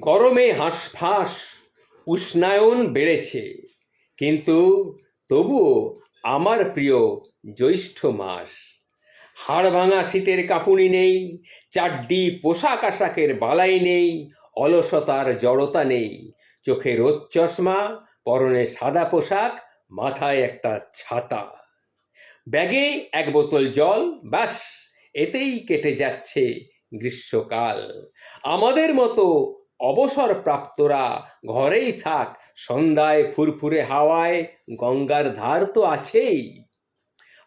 গরমে হাঁসফাঁস উষ্ণায়ন বেড়েছে। কিন্তু তবুও আমার প্রিয় জ্যৈষ্ঠ মাস। হাড় ভাঙা শীতের কাঁপুনি নেই চাড্ডি পোশাক আশাকের বালাই নেই, অলসতার জড়তা নেই। চোখে রোদ চশমা, পরনে সাদা পোশাক, মাথায় একটা ছাতা। ব্যাগে এক বোতল জল, ব্যাস, এতেই কেটে যাচ্ছে গ্রীষ্মকাল। আমাদের মতো অবসর প্রাপ্তরা ঘরেই থাক, সন্ধ্যায় ফুরফুরে হাওয়ায় গঙ্গার ধার তো আছেই।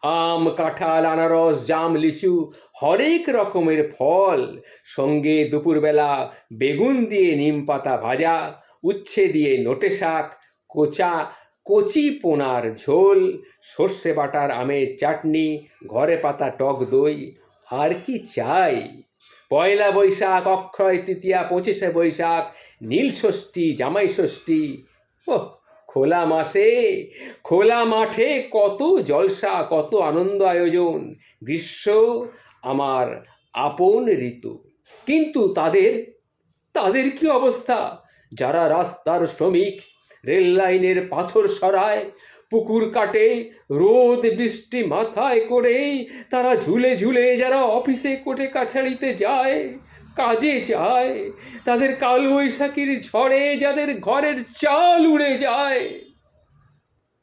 আম, কাঁঠাল, আনারস, জাম, লিচু হরেক রকমের ফল, সঙ্গে দুপুরবেলা বেগুন দিয়ে নিম পাতা ভাজা, উচ্ছে দিয়ে নোটে শাক, কোচা, কচি পোনার ঝোল, সর্ষে বাটার আমের চাটনি, ঘরে পাতা টক দই আর কি চাই? পয়লা বৈশাখ, অক্ষয় তৃতীয়া, পঁচিশে বৈশাখ, নীল ষষ্ঠী, জামাই ষষ্ঠী। ও খোলা মাসে খোলা মাঠে কত জলসা, কত আনন্দ আয়োজন। গ্রীষ্ম আমার আপন ঋতু। কিন্তু তাদের তাদের কি অবস্থা? যারা রাস্তার শ্রমিক রেল লাইনের পাথর সরায়, পুকুর কাটে, রোদ বৃষ্টি মাথায় করে, তারা ঝুলে ঝুলে যারা অফিসে কোটে কাছারিতে যায়, কাজে যায়, তাদের কালবৈশাখীর ঝড়ে যাদের ঘরের চাল উড়ে যায়।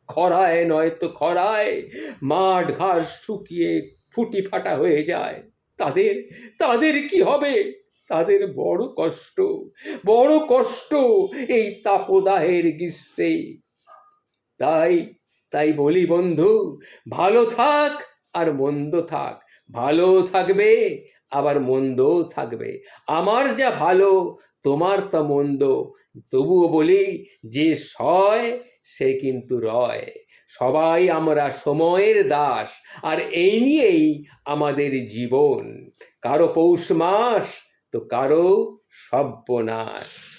খরায় নয়তো খরায়, মাঠ ঘাস শুকিয়ে ফুটি ফাটা হয়ে যায়। তাদের তাদের কি হবে? তাদের বড় কষ্ট বড় কষ্ট এই তাপদাহের গ্রীষ্মে। তাই তাই বলি বন্ধু, ভালো থাক আর মন্দ থাক। ভালো থাকবে, আবার মন্দও থাকবে। আমার যা ভালো, তোমার তা মন্দ। তবুও বলি, যে সয়, সে কিন্তু রয়। সবাই আমরা সময়ের দাস, আর এই নিয়েই আমাদের জীবন। কারও পৌষ মাস তো কারও সব্যনাশ